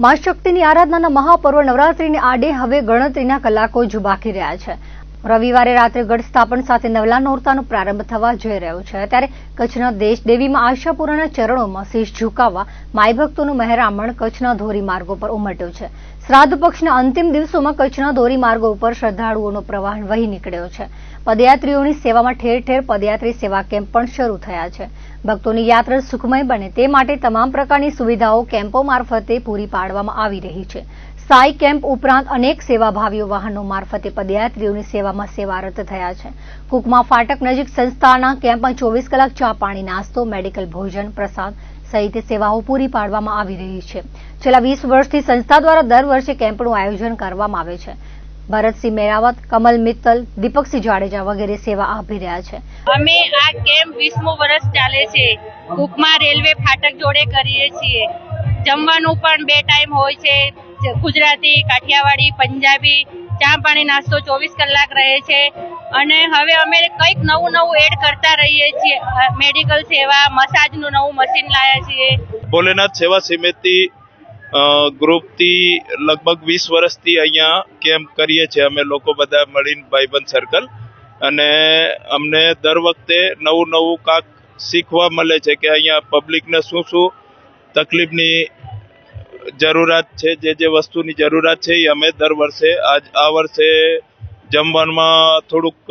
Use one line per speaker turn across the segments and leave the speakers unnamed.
મા શક્તિની આરાધનાના મહાપર્વ નવરાત્રીને આડે હવે ગણતરીના કલાકો જ બાકી રહ્યા છે. રવિવારે રાત્રે ગઢ સ્થાપન સાથે નવલા નોરતાનો પ્રારંભ થવા જઈ રહ્યો છે. ત્યારે કચ્છના દેશ દેવીમાં આશાપુરાના ચરણોમાં શીશ ઝુકાવવા માઈ ભક્તોનું મહેરામણ કચ્છના ધોરીમાર્ગો પર ઉમટ્યું છે. શ્રાદ્ધ પક્ષના અંતિમ દિવસોમાં કચ્છના ધોરીમાર્ગો ઉપર શ્રદ્ધાળુઓનો પ્રવાહ વહી નીકળ્યો છે. પદયાત્રીઓની સેવામાં ઠેર ઠેર પદયાત્રી સેવા કેમ્પ પણ શરૂ થયા છે. ભક્તોની યાત્રા સુખમય બને તે માટે તમામ પ્રકારની સુવિધાઓ કેમ્પો મારફતે પૂરી પાડવામાં આવી રહી છે. સાઈ કેમ્પ ઉપરાંત અનેક સેવાભાવીઓ વાહનો મારફતે પદયાત્રીઓની સેવામાં સેવારત થયા છે. કુકમા ફાટક નજીક સંસ્થાના કેમ્પમાં ચોવીસ કલાક ચા પાણી, નાસ્તો, મેડિકલ ભોજન, પ્રસાદ સહિત સેવાઓ પૂરી પાડવામાં આવી રહી છે. છેલ્લા વીસ વર્ષથી સંસ્થા દ્વારા દર વર્ષે કેમ્પનું આયોજન કરવામાં આવે છે. ભરતસિંહ મેરાવત, કમલ મિત્તલ, દીપકસિંહ જાડેજા વગેરે સેવા આપી રહ્યા છે.
અમે આ કેમ્પ વીસમું વર્ષ ચાલે છે. કુકમા રેલવે ફાટક જોડે કરીએ છીએ. જમવાનું પણ બે ટાઈમ હોય છે. ગુજરાતી, કાઠિયાવાડી, પંજાબી, ચા પાણી નાસ્તો ચોવીસ કલાક રહે છે. અને હવે અમે કંઈક નવું નવું એડ કરતા રહીએ છીએ. મેડિકલ સેવા, મસાજનું નવું મશીન લાયા છીએ.
ભોલેનાથ સેવા સમિતિ ગ્રુપથી લગભગ વીસ વર્ષથી અહીંયા કેમ્પ કરીએ છીએ અમે લોકો બધા મળીને ભાઈબંધ સર્કલ અને અમને દર વખતે નવું નવું કાંક શીખવા મળે છે કે અહીંયા પબ્લિકને શું શું તકલીફની જરૂરિયાત છે, જે જે વસ્તુની જરૂરિયાત છે, એ અમે દર વર્ષે આજ આ વર્ષે જમવામાં થોડુંક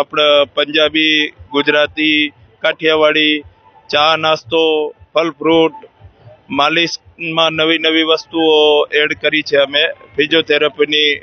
આપણે પંજાબી, ગુજરાતી, કાઠિયાવાડી, ચા નાસ્તો, ફલ ફ્રૂટ, માલિશમાં નવી નવી વસ્તુઓ એડ કરી છે અમે. ફિઝિયોથેરાપીની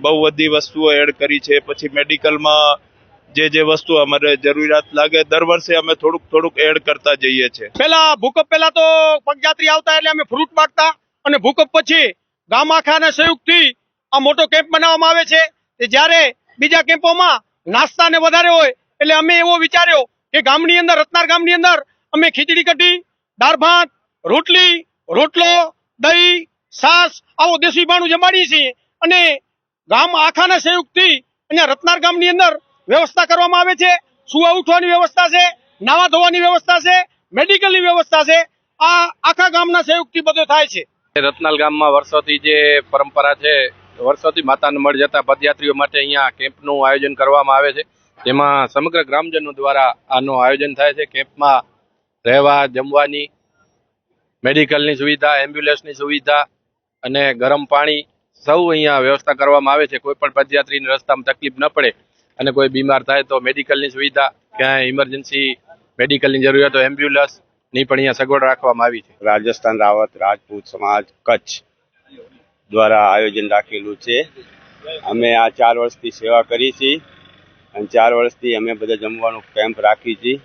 બહુ બધી વસ્તુઓ એડ કરી છે. પછી મેડિકલમાં જે જે વસ્તુ અમારે જરૂરિયાત લાગે, દર વર્ષે અમે થોડુંક થોડુંક એડ કરતા જઈએ છીએ
પેલા ભૂકંપ પેલા તો પગયાત્રી આવતા એટલે અમે ફ્રૂટ માગતા અને ભૂકંપ પછી ગામ આખાના સંયુક્તથી આ મોટો કેમ્પ બનાવવામાં આવે છે. કે જ્યારે બીજા કેમ્પોમાં નાસ્તાને વધારે હોય, એટલે અમે એવો વિચાર્યો કે ગામની અંદર, રત્નાર ગામની અંદર અમે ખીચડી કઢી, દાળ ભાત, રોટલી, રોટલો, દહીં સાસ આવો દેશી ભાણું જમાડીએ છીએ. અને ગામ આખાના સંયુક્તથી અહીંયા રત્નાર ગામની અંદર વ્યવસ્થા કરવામાં આવે છે. સુવા ઉઠવાની વ્યવસ્થા છે, નાવા ધોવાની વ્યવસ્થા છે, મેડિકલની વ્યવસ્થા છે. આ આખા ગામના સંયુક્તથી બધું થાય છે.
રત્નાલ ગામમાં વર્ષોથી જે પરંપરા છે, વર્ષોથી માતાને મળી જતા પદયાત્રીઓ માટે અહીંયા કેમ્પનું આયોજન કરવામાં આવે છે. જેમાં સમગ્ર ગ્રામજનો દ્વારા આનું આયોજન થાય છે. કેમ્પમાં રહેવા, જમવાની, મેડિકલની સુવિધા, એમ્બ્યુલન્સની સુવિધા અને ગરમ પાણી સૌ અહીંયા વ્યવસ્થા કરવામાં આવે છે. કોઈ પણ પદયાત્રીને રસ્તામાં તકલીફ ન પડે. અને કોઈ બીમાર થાય તો મેડિકલની સુવિધા, ક્યાંય ઇમરજન્સી મેડિકલની જરૂરિયાત હોય એમ્બ્યુલન્સની પણ અહીંયા સગવડ રાખવામાં આવી છે.
રાજસ્થાન રાવત રાજપૂત સમાજ કચ્છ દ્વારા આયોજન રાખેલું છે. અમે આ ચાર વર્ષથી સેવા કરી છીએ અને ચાર વર્ષથી અમે બધા જમવાનું કેમ્પ રાખી છીએ.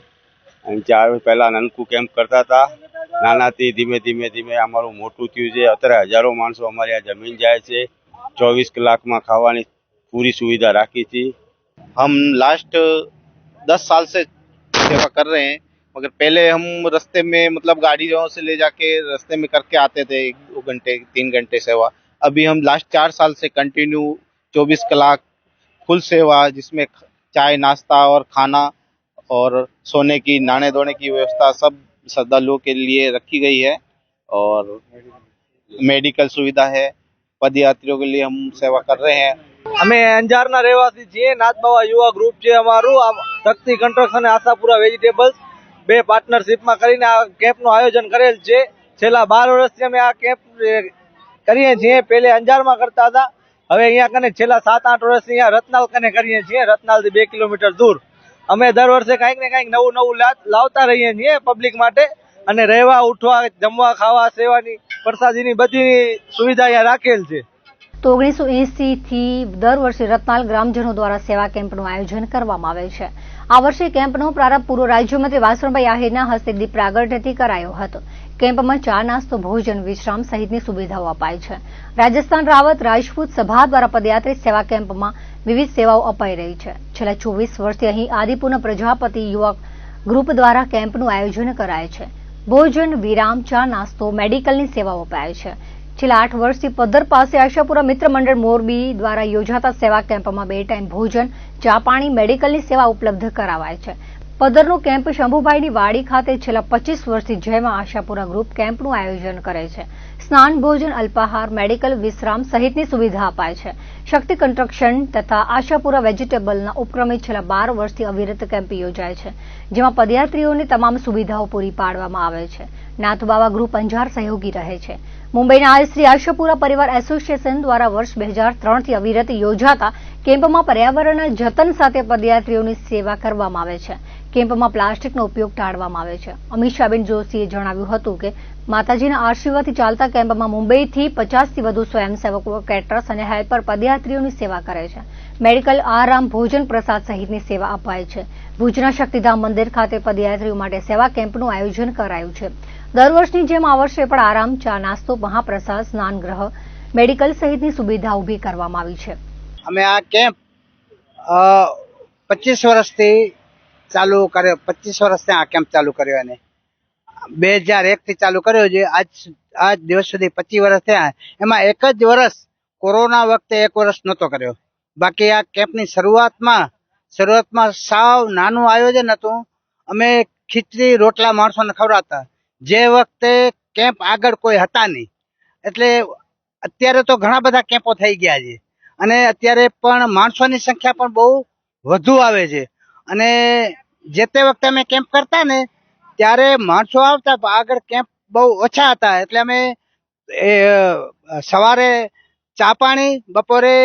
અને ચાર વર્ષ પહેલા નાનકું કેમ્પ કરતા હતા. નાનાથી ધીમે ધીમે ધીમે અમારું મોટું થયું છે. અત્યારે હજારો માણસો અમારે આ જમીન જાય છે. ચોવીસ કલાકમાં ખાવાની પૂરી સુવિધા રાખી છે
हम लास्ट दस साल से सेवा कर रहे हैं, मगर पहले हम रास्ते में मतलब गाड़ी गाड़ियों से ले जाके रास्ते में करके आते थे, एक दो घंटे, तीन घंटे सेवा। अभी हम लास्ट चार साल से कंटिन्यू चौबीस कलाक फुल सेवा, जिसमें चाय, नाश्ता और खाना और सोने की, नहाने धोने की व्यवस्था सब श्रद्धालुओं के लिए रखी गई है और मेडिकल सुविधा है पद यात्रियों के लिए हम सेवा कर रहे हैं।
અમે અંજારના રહેવાસી છીએ. નાથબાવા યુવા ગ્રુપ છે અમારું. શક્તિ કન્સ્ટ્રક્શન આશાપુરા વેજીટેબલ્સ બે પાર્ટનરશિપમાં કરીને આ કેમ્પનું આયોજન કરેલ છે. છેલ્લા બાર વર્ષથી અમે આ કેમ્પ કરીએ છીએ. પહેલે અંજારમાં કરતા હતા. હવે અહીંયા કને છેલ્લા સાત આઠ વર્ષથી અહીંયા રત્નાલ કને કરીએ છીએ. રત્નાલથી બે કિલોમીટર દૂર. અમે દર વર્ષે કાંઈક ને કાંઈક નવું નવું લાવતા રહીએ છીએ પબ્લિક માટે. અને રહેવા, ઉઠવા, જમવા, ખાવા, સેવાની, પ્રસાદીની બધી સુવિધા અહીંયા રાખેલ છે.
તો ઓગણીસો થી દર વર્ષે રત્નાલ ગ્રામજનો દ્વારા સેવા કેમ્પનું આયોજન કરવામાં આવે છે. આ વર્ષે કેમ્પનો પ્રારંભ પૂર્વ રાજ્યમંત્રી વાસણભાઈ આહિરના હસ્તે દીપ પ્રાગટ્યથી કરાયો હતો. કેમ્પમાં ચા, નાસ્તો, ભોજન, વિશ્રામ સહિતની સુવિધાઓ અપાય છે. રાજસ્થાન રાવત રાજપૂત સભા દ્વારા પદયાત્રી સેવા કેમ્પમાં વિવિધ સેવાઓ અપાઈ રહી છે. છેલ્લા ચોવીસ વર્ષથી અહીં આદિપુર્ણ પ્રજાપતિ યુવક ગ્રુપ દ્વારા કેમ્પનું આયોજન કરાય છે. ભોજન, વિરામ, ચા, નાસ્તો, મેડિકલની સેવાઓ અપાય છે. છેલ્લા આઠ વર્ષથી પદ્ધર પાસે આશાપુરા મિત્ર મંડળ મોરબી દ્વારા યોજાતા સેવા કેમ્પમાં બે ટાઈમ ભોજન, ચા પાણી, મેડિકલની સેવા ઉપલબ્ધ કરાવાય છે. પદ્ધરનો કેમ્પ શંભુભાઈની વાડી ખાતે છેલ્લા પચીસ વર્ષથી જયમાં આશાપુરા ગ્રુપ કેમ્પનું આયોજન કરે છે. સ્નાન, ભોજન, અલ્પાહાર, મેડિકલ, વિશ્રામ સહિતની સુવિધા અપાય છે. શક્તિ કન્સ્ટ્રક્શન તથા આશાપુરા વેજીટેબલના ઉપક્રમે છેલ્લા બાર વર્ષથી અવિરત કેમ્પ યોજાય છે, જેમાં પદયાત્રીઓની તમામ સુવિધાઓ પૂરી પાડવામાં આવે છે. નાથબાવા ગ્રુપ અંજાર સહયોગી રહે છે. મુંબઈના શ્રી આશાપુરા પરિવાર એસોસિએશન દ્વારા વર્ષ બે હજાર ત્રણથી અવિરત યોજાતા કેમ્પમાં પર્યાવરણના જતન સાથે પદયાત્રીઓની સેવા કરવામાં આવે છે. કેમ્પમાં પ્લાસ્ટિકનો ઉપયોગ ટાળવામાં આવે છે. અમીષાબેન જોશીએ જણાવ્યું હતું કે, માતાજીના આશીર્વાદથી ચાલતા કેમ્પમાં મુંબઈથી પચાસથી વધુ સ્વયંસેવકો, કેટરસ અને હેલ્પર પદયાત્રીઓની સેવા કરે છે. મેડિકલ આરામ ભોજન પ્રસાદ સહિતની સેવા અપાય છે. ભુજના શક્તિધામ મંદિર ખાતે પદયાત્રીઓ માટે સેવા કેમ્પનું આયોજન કરાયું છે. દર વર્ષની જેમ આ વર્ષે પણ આરામ, ચા, નાસ્તો, મહાપ્રસાદ સ્નાનગ્રહ મેડિકલ સહિતની સુવિધા ઊભી કરવામાં આવી છે.
અમે આ કેમ્પ પચીસ વર્ષથી ચાલુ કર્યો, પચીસ વર્ષથી આ કેમ્પ ચાલુ કર્યો એને. બે હજાર એકથી ચાલુ કર્યો છે આજ આજ દિવસ સુધી પચીસ વર્ષ થયા. એમાં એક જ વર્ષ કોરોના વખતે એક વર્ષ નહોતો કર્યો. બાકી આ કેમ્પની શરૂઆતમાં શરૂઆતમાં સાવ નાનું આયોજન હતું. અમે ખીચડી, રોટલા માણસોને ખવડાવતા. જે વખતે કેમ્પ આગળ કોઈ હતા નહીં. એટલે અત્યારે તો ઘણા બધા કેમ્પો થઈ ગયા છે. અને અત્યારે પણ માણસોની સંખ્યા પણ બહુ વધુ આવે છે. અને જે તે વખતે અમે કેમ્પ કરતા ને, ત્યારે માણસો આવતા આગળ કેમ્પ બહુ ઓછા હતા. એટલે અમે સવારે ચા પાણી, બપોરે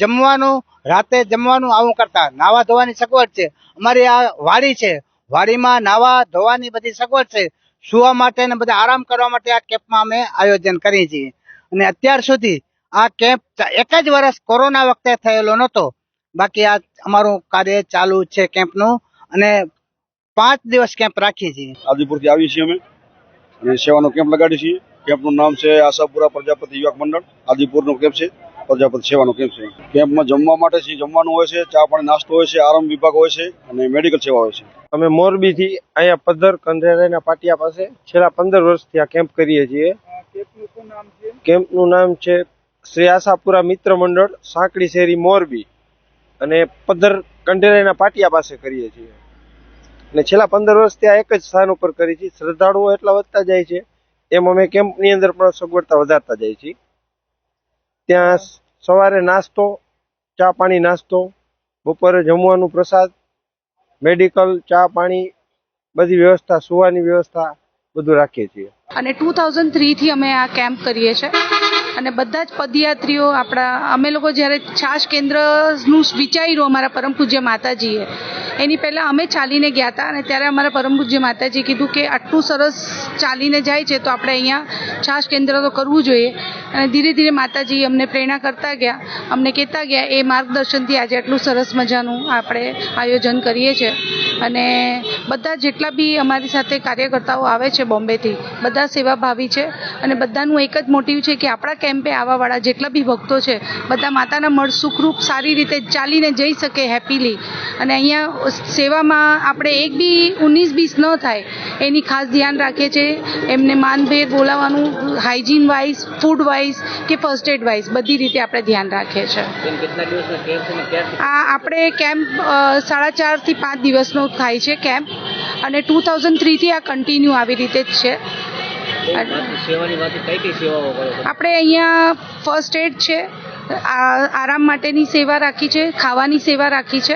જમવાનું, રાતે જમવાનું આવું કરતા. નાવા ધોવાની સગવડ છે. અમારી આ વાડી છે. વાડીમાં નાવા ધોવાની બધી સગવડ છે. સુવા માટે ને બધા આરામ કરવા માટે આ કેમ્પમાં અમે આયોજન કરીએ છીએ. અને અત્યાર સુધી આ કેમ્પ એક જ વર્ષ કોરોના વખતે થયેલો નહોતો. બાકી આ અમારું કાર્ય ચાલુ છે કેમ્પનું. અને પાંચ દિવસ કેમ્પ રાખીએ છીએ.
આદિપુરથી આવીએ છીએ અમે. અને સેવાનો કેમ્પ લગાડીએ છીએ. કેમ્પનું નામ છે આશાપુરા પ્રજાપતિ યુવક મંડળ. આદિપુરનો કેમ્પ છે. પ્રજાપતિ સેવાનો કેમ્પ છે? કેમ્પમાં જમવા માટે છે જમવાનું હોય છે, ચા પાણી, નાસ્તો હોય છે, આરામ વિભાગ હોય છે અને મેડિકલ સેવા હોય છે.
અમે મોરબીથી અહીંયા પદ્ધર કંધેરાના પાટિયા પાસે છેલ્લા પંદર વર્ષથી આ કેમ્પ કરીએ છીએ. કેમ્પનું નામ છે શ્રી આશાપુરા મિત્ર મંડળ, સાંકડી શેરી, મોરબી. અને પદ્ધર કંઢેરાના પાટિયા પાસે કરીએ છીએ. અને છેલ્લા પંદર વર્ષથી આ એક જ સ્થાન ઉપર કરી છે શ્રદ્ધાળુઓ એટલા વધતા જાય છે, એમ અમે કેમ્પની અંદર પણ સગવડતા વધારતા જાય છીએ. ત્યાં સવારે નાસ્તો, ચા પાણી નાસ્તો, બપોરે જમવાનું પ્રસાદ મેડિકલ ચા પાણી, બધી વ્યવસ્થા, સુવાની વ્યવસ્થા બધું રાખીએ છીએ.
અને ટુ થાઉઝન્ડ થ્રીથી અમે આ કેમ્પ કરીએ છીએ. અને બધા જ પદયાત્રીઓ આપણા, અમે લોકો જ્યારે છાશ કેન્દ્રનું વિચાર્યું અમારા પરમ પૂજ્ય માતાજીએ એની પહેલાં અમે ચાલીને ગયા હતા અને ત્યારે અમારા પરમ પૂજ્ય માતાજીએ કીધું કે આટલું સરસ ચાલીને જાય છે તો આપણે અહીંયા છાશ કેન્દ્ર તો કરવું જોઈએ. અને ધીરે ધીરે માતાજી અમને પ્રેરણા કરતા ગયા. અમને કહેતા ગયા, એ માર્ગદર્શનથી આજે આટલું સરસ મજાનું આપણે આયોજન કરીએ છીએ. અને બધા જેટલા બી અમારી સાથે કાર્યકર્તાઓ આવે છે બોમ્બેથી બધા સેવાભાવી છે અને બધાનું એક જ મોટિવ છે કે આપણા કેમ્પે આવવાવાળા જેટલા બી ભક્તો છે બધા માતાના મળ સુખરૂપ સારી રીતે ચાલીને જઈ શકે હેપીલી. અને અહીંયા સેવામાં આપણે એક બી ઉન્નીસ બીસ ન થાય એની ખાસ ધ્યાન રાખીએ છીએ એમને માનભેર બોલાવવાનું હાઇજીન વાઇઝ ફૂડ વાઇઝ કે ફર્સ્ટ એડ વાઇઝ બધી રીતે આપણે ધ્યાન રાખીએ છીએ. આ આપણે કેમ્પ સાડા ચારથી પાંચ દિવસનો થાય છે કેમ્પ. અને ટુ થાઉઝન્ડ થ્રીથી આ કન્ટિન્યુ આવી રીતે જ છે. આપણે અહીંયા ફર્સ્ટ એડ છે આ- આરામ માટેની સેવા રાખી છે ખાવાની સેવા રાખી છે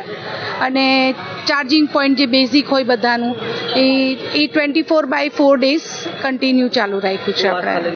અને ચાર્જિંગ પોઈન્ટ જે બેઝિક હોય બધાનું એ એ twenty four by four days continue ચાલુ રાખ્યું છે આપણે.